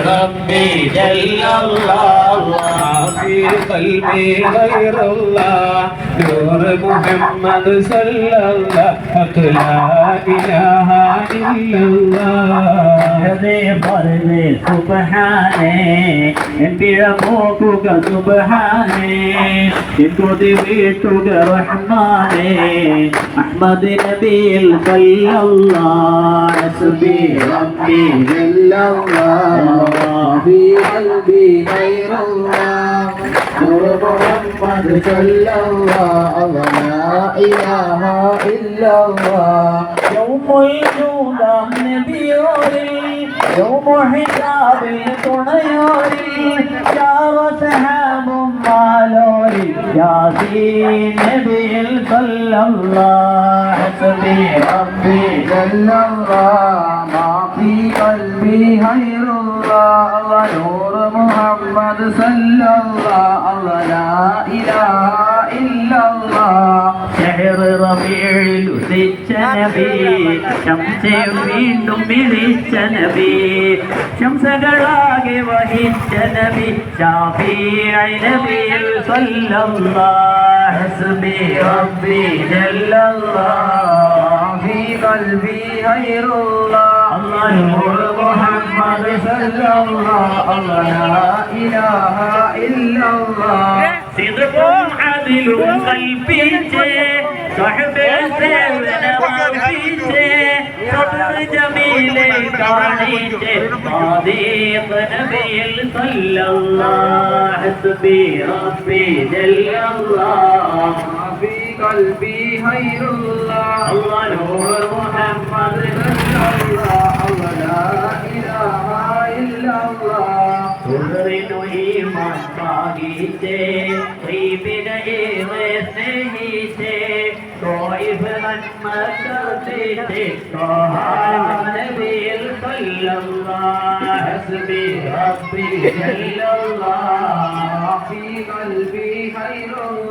ربي جل الله وفي قلبي غير الله نور محمد صلى الله لا إله إلا الله سبحانه بيموتك سبحانه بيتك رحمانه أحمد نبي صلى الله حسبي ربي جل الله في قلبي غير الله نور محمد صلى الله ولا إله إلا الله يوم يجود نبي يوم حسابي تنيري جارتها مالوري ياسين نبي صلى الله حسبي ربي جل الله ما في قلبي غيره الله نور محمد صلى الله لا إله إلا الله ഷഹർ റബീഇൽ ഉദിച്ച നബി ശംസെ വീണ്ടും വിളിച്ച നബി ശംസകളാകെ വഹിച്ച നബി ഷാഫിഈ നബിയിൽ സല്ലല്ലാഹു ഹസ്ബി റബ്ബി ജല്ലല്ലാഹ് في قلبي غير الله نور بعد صلى الله الله لا إله إلا الله صدقهم عدلهم قلبيته صحب سيرنا وعافيته صبر جميل كرانيته صديق نبي صلى الله حسبي ربي جل الله قلبي خير الله الله نور محمد رسول الله الله لا إله إلا الله ಹುರುವಿನು ಈ ಮಾತಾಗಿದ್ದೆ ಪ್ರೀಪಿನ ಏವೆ ಸ್ನೇಹಿತೆ طائف من ما ترتيت طه نبي صلى الله حسبي ربي جل الله في قلبي خير الله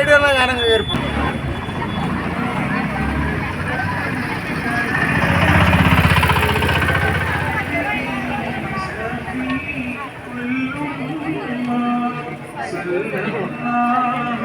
പോയിട്ടുണ്ടാവും ഞാനങ്ങ് ഞാൻ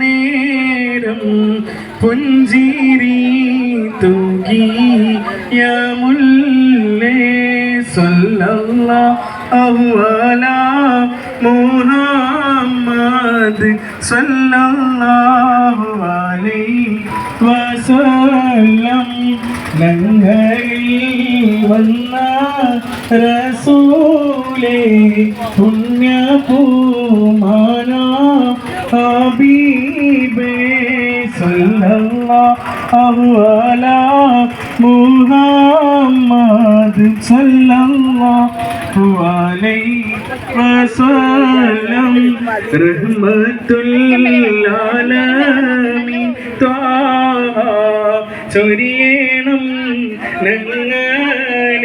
നേരം പുഞ്ചിരി തൂകി യമുല്ലേ മുഹമ്മദ് സല്ലല്ലാഹു വസല്ലം. ഞങ്ങളിൽ വന്ന റസൂലേ പുണ്യപൂമാന ഹബീബേ സല്ലല്ലാഹു അലാ മുഹമ്മദ് സല്ലല്ലാഹു അലൈഹി വസല്ലം. റഹ്മത്തുൽ ആലമീൻ ത്വാഹ ചൊരിയണം ഞങ്ങളിൽ